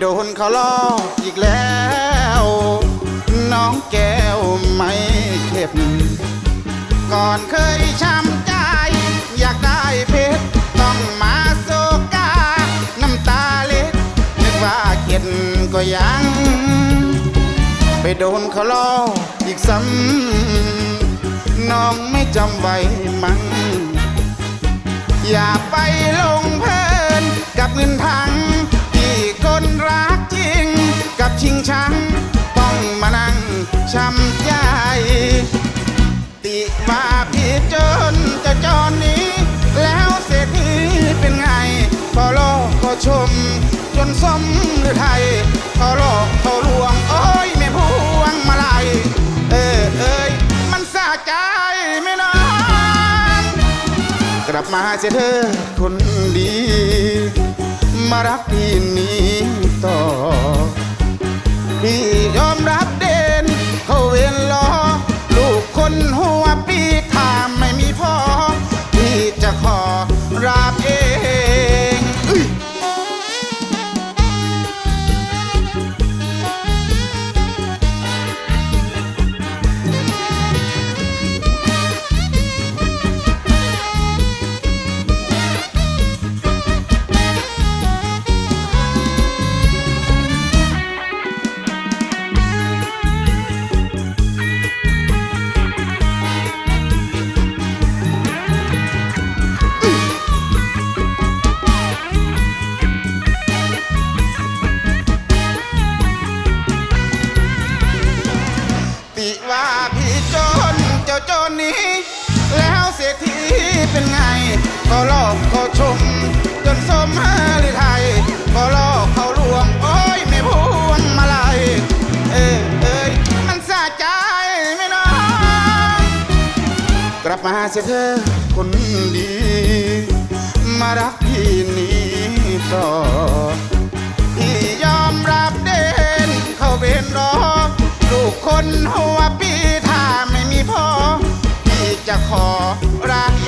โดนเขาล้ออีกแล้ว น้องแก้วไม่เข็บ ก่อนเคยช้ำใจ อยากได้เพชรต้องมาโซกา น้ำตาเล็ดนึกว่าเข็ดก็ยัง ไปโดนเขาล้ออีกซ้ำน้องไม่จำไว้มั้งอย่าไปลงเพลินกับเงินทัง ชิงชังต้องมานั่งช้ำใจติว่าพี่จนจะจรนี้ แล้วเศรษฐีเป็นไงพอโลกก็ชม จนสมหรือไทยพอโลกเขาลวง โอ้ยไม่พวงมาลัยเออเอ้ยมันสะใจไม่น้องกลับมาเสียเธอคนดี มารักพี่นี้ต่อ จ้าจนนี้ แล้วเศรษฐีเป็นไง ก็ลอกก็ชม จนสมหาหรือไทย ก็ลอกเขาลวง โอ้ยไม่พวงมาลัยเออเอ้ยมันสะใจไม่น้องกลับมาเสียเธอคนดี จะขอรัก